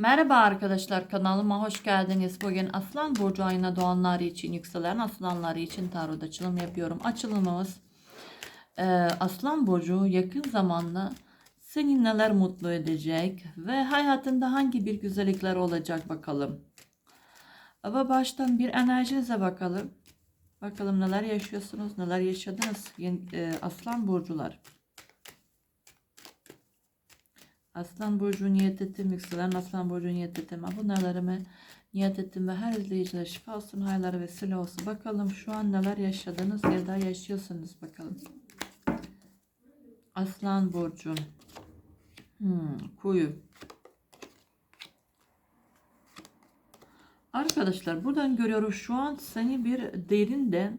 Merhaba arkadaşlar kanalıma hoş geldiniz. Bugün Aslan Burcu ayına doğanlar için, yükselen aslanları için tarot açılım yapıyorum. Açılımımız e, Aslan Burcu yakın zamanda seni neler mutlu edecek ve hayatında hangi bir güzellikler olacak bakalım. Ama baştan bir enerjinize bakalım. Bakalım neler yaşıyorsunuz, neler yaşadınız e, Aslan Burcular. Aslan Burcu niyet ettim, yükselen Aslan Burcu niyet ettim. Abonelerime niyet ettim ve her izleyicilere şifa olsun, hayırlara vesile olsun. Bakalım şu an neler yaşadınız ya da yaşıyorsunuz bakalım. Aslan Burcu. Hmm, kuyu. Arkadaşlar buradan görüyorum şu an seni bir derinden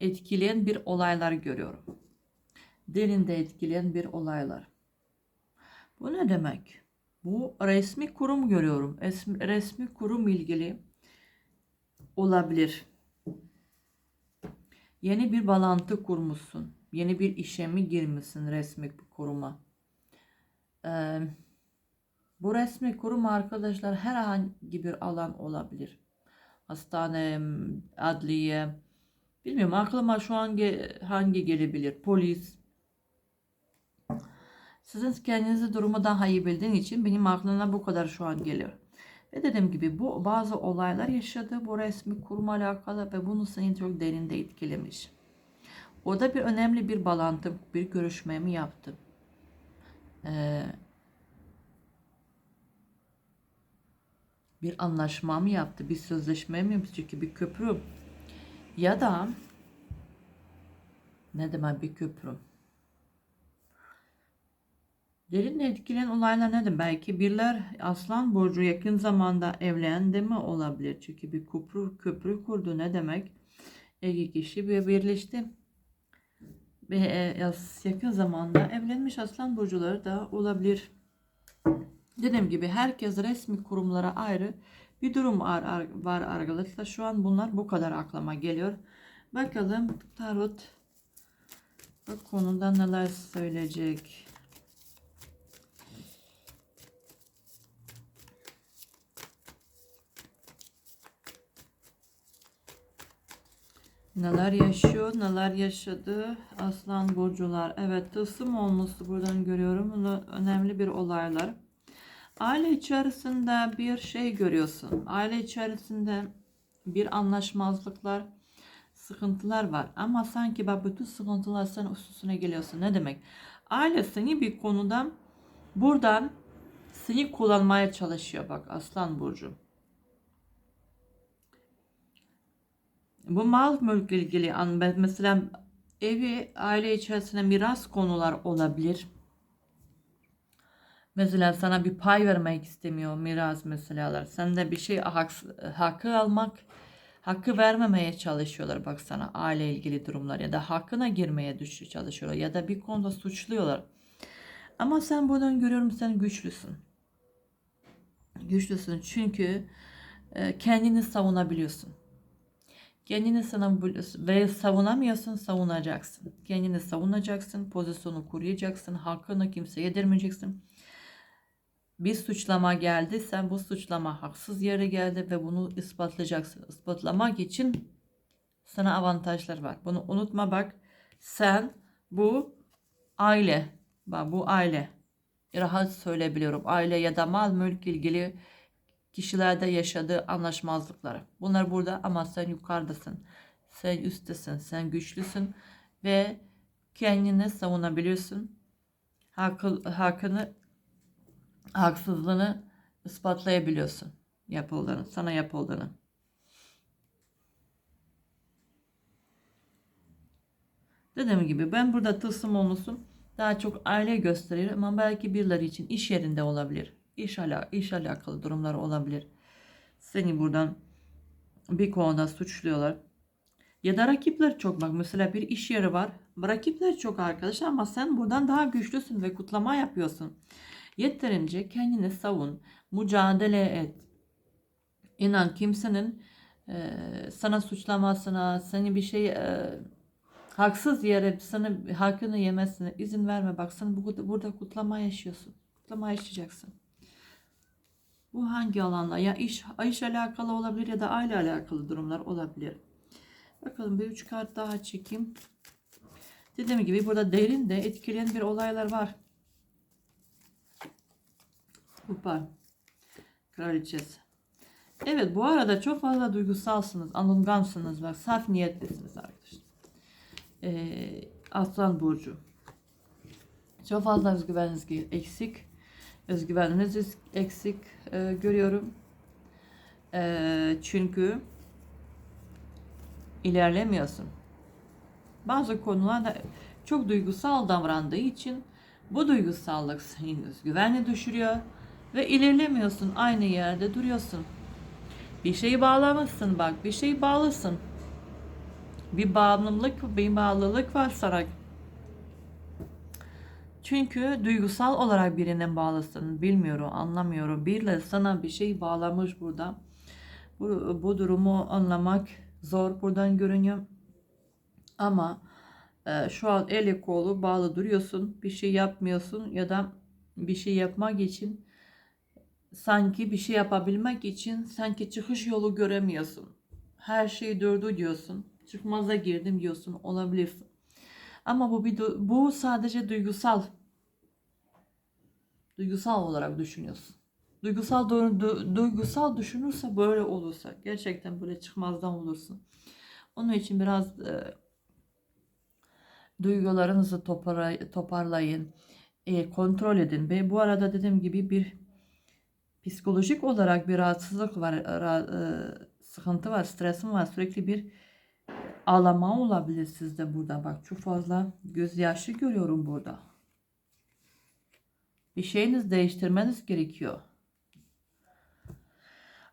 etkileyen bir olaylar görüyorum. Derinde etkileyen bir olaylar. Bu ne demek? Bu resmi kurum görüyorum. Resmi, resmi kurum ilgili olabilir. Yeni bir bağlantı kurmuşsun. Yeni bir işe mi girmişsin resmi kuruma? Ee, bu resmi kurum arkadaşlar herhangi bir alan olabilir. Hastane, adliye, bilmiyorum aklıma şu an ge- hangi gelebilir? Polis, sizin kendinizi durumu daha iyi bildiğin için benim aklıma bu kadar şu an geliyor. Ve dediğim gibi bu bazı olaylar yaşadı bu resmi kuruma alakalı ve bunu seni çok derinde etkilemiş. O da bir önemli bir bağlantı, bir görüşme mi yaptı? Ee, bir anlaşma mı yaptı? Bir sözleşme mi yaptı? Çünkü bir köprü. Ya da ne demek bir köprü? Derinle etkileyen olaylar nedir? Belki birler Aslan Burcu yakın zamanda evlendi mi olabilir? Çünkü bir köprü, köprü kurdu ne demek? İki kişi bir birleşti. E, yakın zamanda evlenmiş Aslan Burcuları da olabilir. Dediğim gibi herkes resmi kurumlara ayrı bir durum var, ar- var arkadaşlar. Şu an bunlar bu kadar aklıma geliyor. Bakalım Tarot bu konuda neler söyleyecek. Neler yaşıyor, neler yaşadı Aslan Burcular. Evet, tılsım olması buradan görüyorum. Bunu önemli bir olaylar. Aile içerisinde bir şey görüyorsun. Aile içerisinde bir anlaşmazlıklar, sıkıntılar var. Ama sanki bak bütün sıkıntılar senin üstüne geliyorsun. Ne demek? Aile seni bir konuda buradan seni kullanmaya çalışıyor bak Aslan Burcu. Bu mal mülkle ilgili mesela evi aile içerisinde miras konular olabilir. Mesela sana bir pay vermek istemiyor miras meseleler. Sen de bir şey hak, hakkı almak, hakkı vermemeye çalışıyorlar bak sana aile ilgili durumlar ya da hakkına girmeye düş çalışıyorlar ya da bir konuda suçluyorlar. Ama sen buradan görüyorum sen güçlüsün. Güçlüsün çünkü e, kendini savunabiliyorsun. Kendini ve savunamıyorsun, savunacaksın. Kendini savunacaksın, pozisyonu koruyacaksın, hakkını kimseye yedirmeyeceksin. Bir suçlama geldi, sen bu suçlama haksız yere geldi ve bunu ispatlayacaksın. Ispatlamak için sana avantajlar var. Bunu unutma bak. Sen bu aile, bak bu aile. Rahat söyleyebiliyorum. Aile ya da mal mülk ilgili kişilerde yaşadığı anlaşmazlıkları. Bunlar burada ama sen yukarıdasın. Sen üsttesin. Sen güçlüsün ve kendini savunabiliyorsun. Hakkı, hakkını haksızlığını ispatlayabiliyorsun. Yapıldığını, sana yapıldığını. Dediğim gibi ben burada tılsım olmuşum. Daha çok aile gösterir ama belki birileri için iş yerinde olabilir. İş, ala, iş alakalı durumlar olabilir. Seni buradan bir konuda suçluyorlar. Ya da rakipler çok bak mesela bir iş yeri var. Rakipler çok arkadaşlar ama sen buradan daha güçlüsün ve kutlama yapıyorsun. Yeterince kendini savun, mücadele et. İnan kimsenin e, sana suçlamasına, seni bir şey e, haksız yere sana hakkını yemesine izin verme. Bak sen bu, burada kutlama yaşıyorsun. Kutlama yaşayacaksın. Bu hangi alanla? Ya iş, iş alakalı olabilir ya da aile alakalı durumlar olabilir. Bakalım bir üç kart daha çekeyim. Dediğim gibi burada derin de etkileyen bir olaylar var. Kupa. Kraliçesi. Evet bu arada çok fazla duygusalsınız, alıngansınız ve saf niyetlisiniz arkadaşlar. Ee, Aslan Burcu. Çok fazla özgüveniniz eksik. Özgüveniniz eksik e, görüyorum. E, çünkü ilerlemiyorsun. Bazı konularda çok duygusal davrandığı için bu duygusallık senin özgüvenini düşürüyor ve ilerlemiyorsun. Aynı yerde duruyorsun. Bir şeyi bağlamışsın bak. Bir şey bağlısın. Bir bağımlılık, bir bağlılık var sana. Çünkü duygusal olarak birine bağlısın. Bilmiyorum, anlamıyorum. Biriyle sana bir şey bağlamış burada. Bu, bu durumu anlamak zor buradan görünüyor. Ama e, şu an eli kolu bağlı duruyorsun. Bir şey yapmıyorsun ya da bir şey yapmak için sanki bir şey yapabilmek için sanki çıkış yolu göremiyorsun. Her şey durdu diyorsun. Çıkmaza girdim diyorsun. Olabilirsin. Ama bu bir bu sadece duygusal. Duygusal olarak düşünüyorsun. Duygusal du- du- duygusal düşünürse böyle olursa gerçekten böyle çıkmazdan olursun. Onun için biraz e, duygularınızı topara- toparlayın. E, kontrol edin. Ve bu arada dediğim gibi bir psikolojik olarak bir rahatsızlık var, ra- e, sıkıntı var, stresim var. Sürekli bir ağlama olabilir sizde burada. Bak çok fazla gözyaşı görüyorum burada. Bir şeyiniz değiştirmeniz gerekiyor.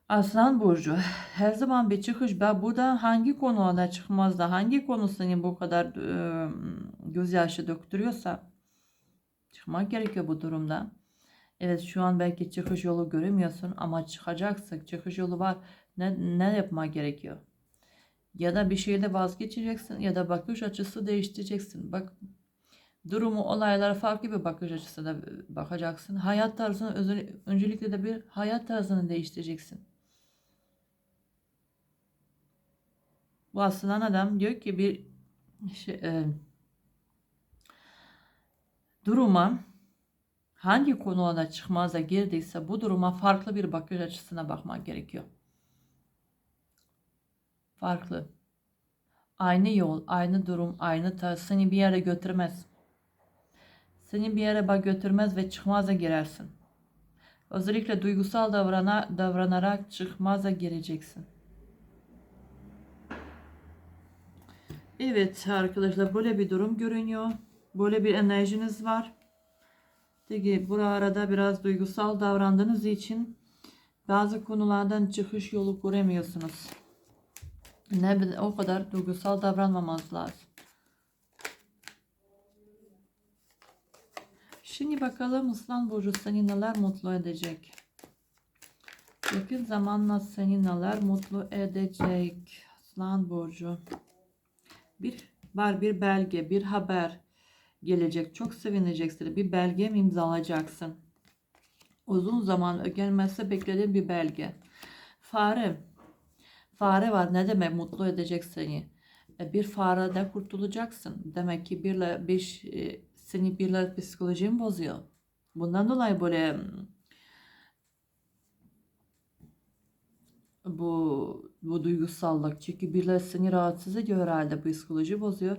Aslan Burcu her zaman bir çıkış. Ben burada hangi konuda çıkmaz da hangi konu seni bu kadar e, gözyaşı döktürüyorsa çıkmak gerekiyor bu durumda. Evet şu an belki çıkış yolu göremiyorsun ama çıkacaksın. Çıkış yolu var. Ne, ne yapmak gerekiyor? Ya da bir şeyde vazgeçeceksin ya da bakış açısı değiştireceksin. Bak durumu, olaylara farklı bir bakış açısıyla bakacaksın. Hayat tarzını öncelikle de bir hayat tarzını değiştireceksin. Bu aslan adam diyor ki bir şey, e, duruma hangi konuda çıkmaza girdiyse bu duruma farklı bir bakış açısına bakmak gerekiyor. Farklı. Aynı yol, aynı durum, aynı tarz seni bir yere götürmez. Seni bir yere bak götürmez ve çıkmaza girersin. Özellikle duygusal davrana, davranarak çıkmaza gireceksin. Evet arkadaşlar böyle bir durum görünüyor. Böyle bir enerjiniz var. Peki bu arada biraz duygusal davrandığınız için bazı konulardan çıkış yolu göremiyorsunuz. Ne bileyim, o kadar duygusal davranmamanız lazım. Şimdi bakalım Aslan Burcu seni neler mutlu edecek. Yakın zamanla seni neler mutlu edecek Aslan Burcu. Bir var bir belge, bir haber gelecek. Çok sevineceksin. Bir belge mi imzalayacaksın? Uzun zaman gelmezse beklediğin bir belge. Fare. Fare var. Ne demek mutlu edecek seni? E, Bir farede kurtulacaksın. Demek ki birle bir e, seni birler psikolojin bozuyor. Bundan dolayı böyle bu bu duygusallık çünkü birileri seni rahatsız ediyor herhalde psikoloji bozuyor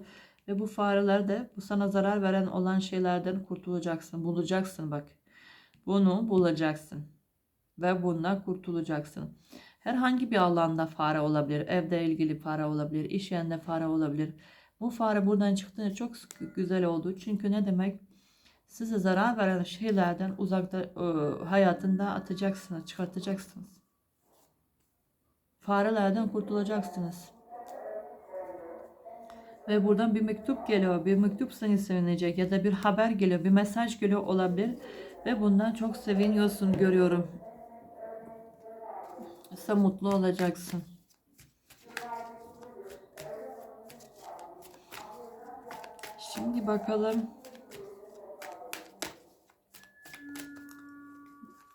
ve bu fareler de bu sana zarar veren olan şeylerden kurtulacaksın bulacaksın bak bunu bulacaksın ve bundan kurtulacaksın herhangi bir alanda fare olabilir evde ilgili fare olabilir iş yerinde fare olabilir bu fare buradan çıktığında çok güzel oldu çünkü ne demek size zarar veren şeylerden uzakta e, hayatında atacaksınız çıkartacaksınız farelerden kurtulacaksınız. Ve buradan bir mektup geliyor. Bir mektup seni sevinecek ya da bir haber geliyor. Bir mesaj geliyor olabilir. Ve bundan çok seviniyorsun görüyorum. Sen mutlu olacaksın. Şimdi bakalım.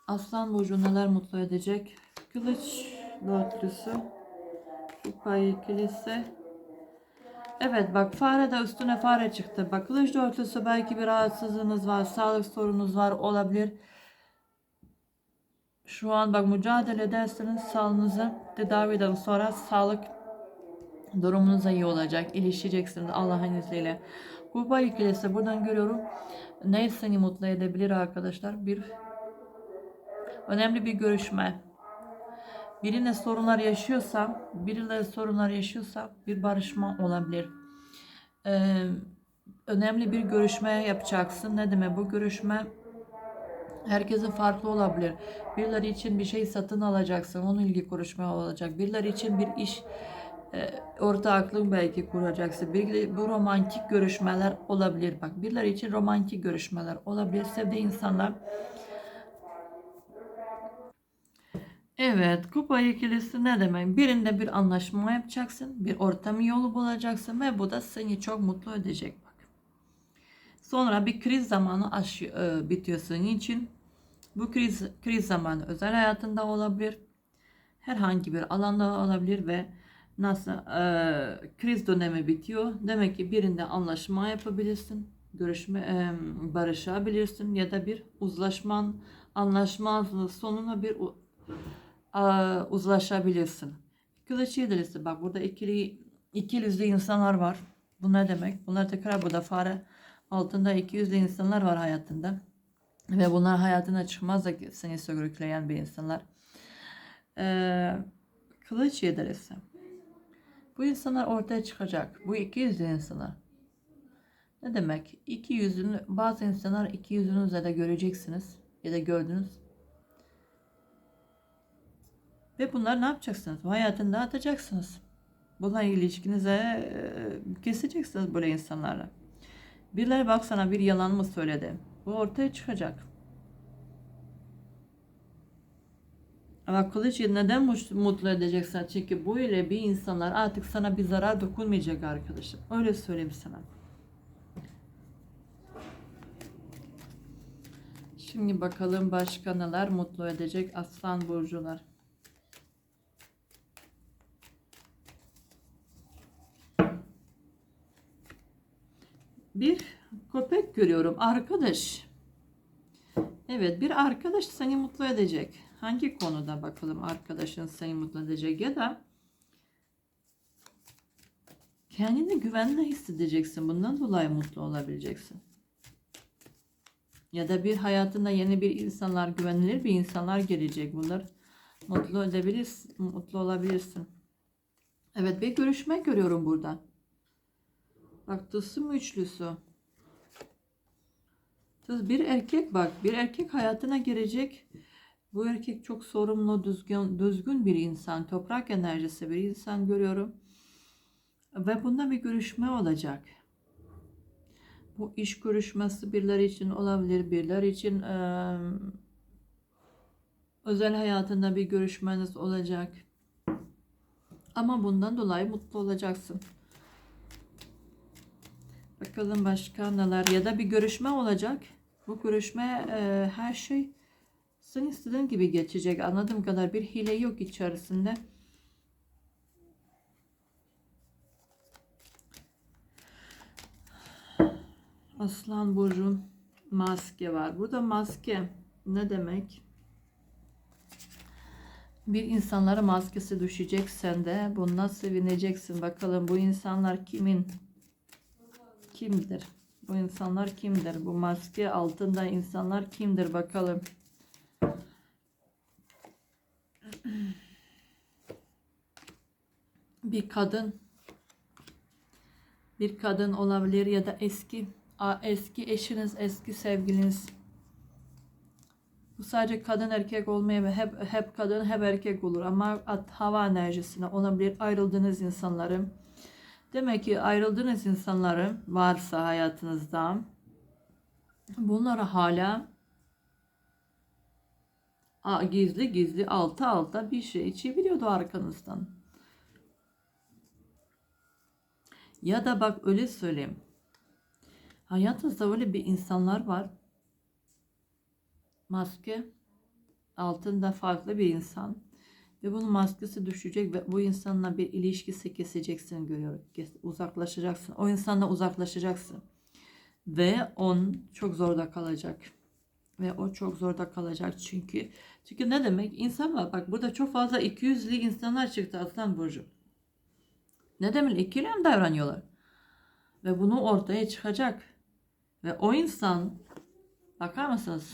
Aslan burcu neler mutlu edecek? Kılıç dörtlüsü. Kupa ikilisi. Evet bak fare de üstüne fare çıktı. Bak kılıç dörtlüsü belki bir rahatsızlığınız var. Sağlık sorunuz var olabilir. Şu an bak mücadele ederseniz sağlığınızı tedaviden sonra sağlık durumunuz da iyi olacak. İyileşeceksiniz Allah'ın izniyle. Kupa ikilisi buradan görüyorum. Ne seni mutlu edebilir arkadaşlar? Bir önemli bir görüşme. Birine sorunlar yaşıyorsa, biriyle sorunlar yaşıyorsa bir barışma olabilir. Ee, önemli bir görüşme yapacaksın. Ne demek bu görüşme? Herkesin farklı olabilir. Birileri için bir şey satın alacaksın. Onun ilgi konuşma olacak. Birileri için bir iş e, ortaklık belki kuracaksın. Bir, bu romantik görüşmeler olabilir. Bak birileri için romantik görüşmeler olabilir. Sevdiği insanlar Evet, kupa ikilisi ne demek? Birinde bir anlaşma yapacaksın, bir ortam yolu bulacaksın ve bu da seni çok mutlu edecek bak. Sonra bir kriz zamanı aş, e, bitiyor senin için. Bu kriz kriz zamanı özel hayatında olabilir. Herhangi bir alanda olabilir ve nasıl e, kriz dönemi bitiyor. Demek ki birinde anlaşma yapabilirsin, görüşme e, barışabilirsin ya da bir uzlaşman anlaşmazlığı sonuna bir a, uzlaşabilirsin. Kılıç yedilisi bak burada ikili iki yüzlü insanlar var. Bu ne demek? Bunlar tekrar burada fare altında iki yüzlü insanlar var hayatında. Ve bunlar hayatına çıkmaz da seni sürükleyen bir insanlar. Ee, kılıç yedilisi. Bu insanlar ortaya çıkacak. Bu iki yüzlü insanlar. Ne demek? İki yüzünü, bazı insanlar iki yüzünüzle de göreceksiniz. Ya da gördünüz. Ve bunlar ne yapacaksınız? Bu hayatında atacaksınız. Bununla ilişkinize e, keseceksiniz böyle insanlarla. Birileri bak sana bir yalan mı söyledi? Bu ortaya çıkacak. Ama kılıcı neden mutlu edeceksin? Çünkü bu ile bir insanlar artık sana bir zarar dokunmayacak arkadaşım. Öyle söyleyeyim sana. Şimdi bakalım başka neler mutlu edecek aslan burcular. Bir köpek görüyorum. Arkadaş. Evet bir arkadaş seni mutlu edecek. Hangi konuda bakalım arkadaşın seni mutlu edecek ya da kendini güvenli hissedeceksin. Bundan dolayı mutlu olabileceksin. Ya da bir hayatında yeni bir insanlar, güvenilir bir insanlar gelecek. Bunlar mutlu edebilirsin, mutlu olabilirsin. Evet bir görüşme görüyorum burada. Bak tılsım üçlüsü. Tız bir erkek bak bir erkek hayatına girecek. Bu erkek çok sorumlu, düzgün, düzgün bir insan, toprak enerjisi bir insan görüyorum. Ve bunda bir görüşme olacak. Bu iş görüşmesi birileri için olabilir, birileri için eee, özel hayatında bir görüşmeniz olacak. Ama bundan dolayı mutlu olacaksın. Bakalım başka neler ya da bir görüşme olacak. Bu görüşme e, her şey sen istediğin gibi geçecek. Anladığım kadar bir hile yok içerisinde. Aslan burcu maske var. Burada maske ne demek? Bir insanlara maskesi düşecek sende. Bundan sevineceksin. Bakalım bu insanlar kimin? kimdir? Bu insanlar kimdir? Bu maske altında insanlar kimdir bakalım. Bir kadın bir kadın olabilir ya da eski eski eşiniz, eski sevgiliniz. Bu sadece kadın erkek olmayabilir. Hep hep kadın hep erkek olur ama at- hava enerjisine olabilir ayrıldığınız insanların Demek ki ayrıldığınız insanların varsa hayatınızda bunlara hala gizli gizli alta alta bir şey içebiliyordu arkanızdan. Ya da bak öyle söyleyeyim. Hayatınızda öyle bir insanlar var. Maske altında farklı bir insan ve bunun maskesi düşecek ve bu insanla bir ilişkisi keseceksin görüyorum. Uzaklaşacaksın. O insanla uzaklaşacaksın. Ve on çok zorda kalacak. Ve o çok zorda kalacak çünkü çünkü ne demek? İnsan var. Bak burada çok fazla 200'lü insanlar çıktı Aslan Burcu. Ne demek? İkilem davranıyorlar. Ve bunu ortaya çıkacak. Ve o insan bakar mısınız?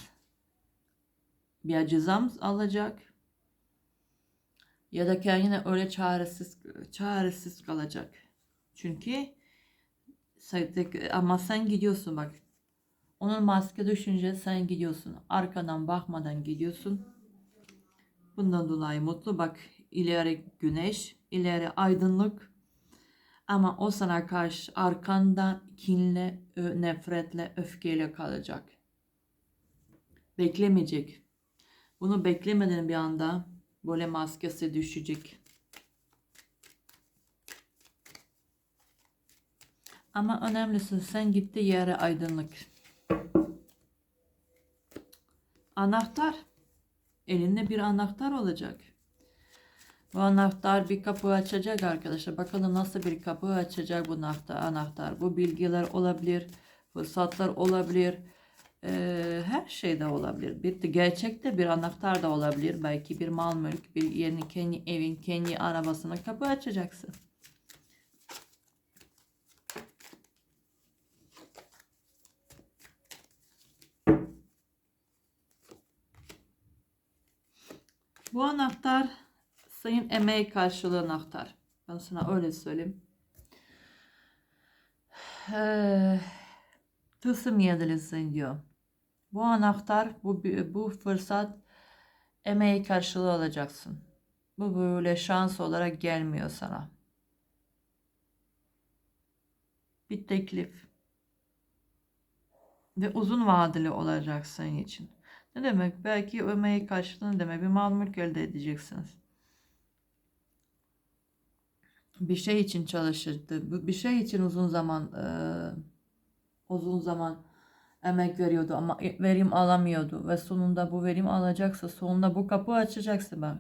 Bir cezam alacak. Ya da kendine öyle çaresiz çaresiz kalacak. Çünkü ama sen gidiyorsun bak. Onun maske düşünce sen gidiyorsun. Arkadan bakmadan gidiyorsun. Bundan dolayı mutlu bak. ileri güneş, ileri aydınlık. Ama o sana karşı arkanda kinle, nefretle, öfkeyle kalacak. Beklemeyecek. Bunu beklemeden bir anda böyle maskesi düşecek. Ama önemlisi sen gitti yere aydınlık. Anahtar. Elinde bir anahtar olacak. Bu anahtar bir kapı açacak arkadaşlar. Bakalım nasıl bir kapı açacak bu anahtar. Bu bilgiler olabilir. Fırsatlar olabilir. Ee, her şey de olabilir. Bir de gerçekte bir anahtar da olabilir. Belki bir mal mülk, bir yeni kendi evin, kendi arabasına kapı açacaksın. Bu anahtar senin emeği karşılığı anahtar. Ben sana öyle söyleyeyim. Ee, Tılsım yedilisin diyor. Bu anahtar, bu bu fırsat emeği karşılığı alacaksın. Bu böyle şans olarak gelmiyor sana. Bir teklif. Ve uzun vadeli olacak senin için. Ne demek? Belki emeği karşılığını demek. Bir mal mülk elde edeceksiniz. Bir şey için çalışırdı. Bir şey için uzun zaman e, uzun zaman emek veriyordu ama verim alamıyordu ve sonunda bu verim alacaksa sonunda bu kapı açacaksın bak.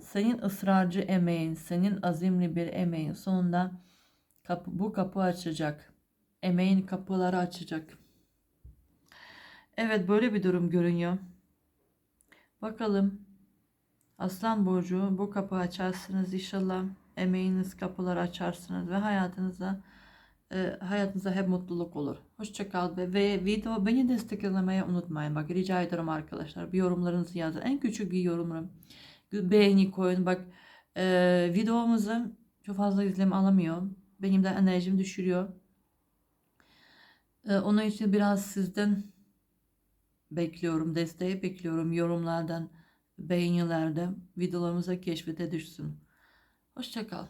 Senin ısrarcı emeğin, senin azimli bir emeğin sonunda kapı, bu kapı açacak. Emeğin kapıları açacak. Evet böyle bir durum görünüyor. Bakalım. Aslan Burcu bu kapı açarsınız inşallah. Emeğiniz kapıları açarsınız ve hayatınıza e, hayatınıza hep mutluluk olur. Hoşça kal ve, ve video beni desteklemeyi unutmayın. Bak rica ederim arkadaşlar. Bir yorumlarınızı yazın. En küçük bir yorumum. Beğeni koyun. Bak e, videomuzu çok fazla izlem alamıyor. Benim de enerjimi düşürüyor. E, onun için biraz sizden bekliyorum. Desteği bekliyorum. Yorumlardan, beğenilerde videolarımıza keşfete düşsün. Hoşça kal.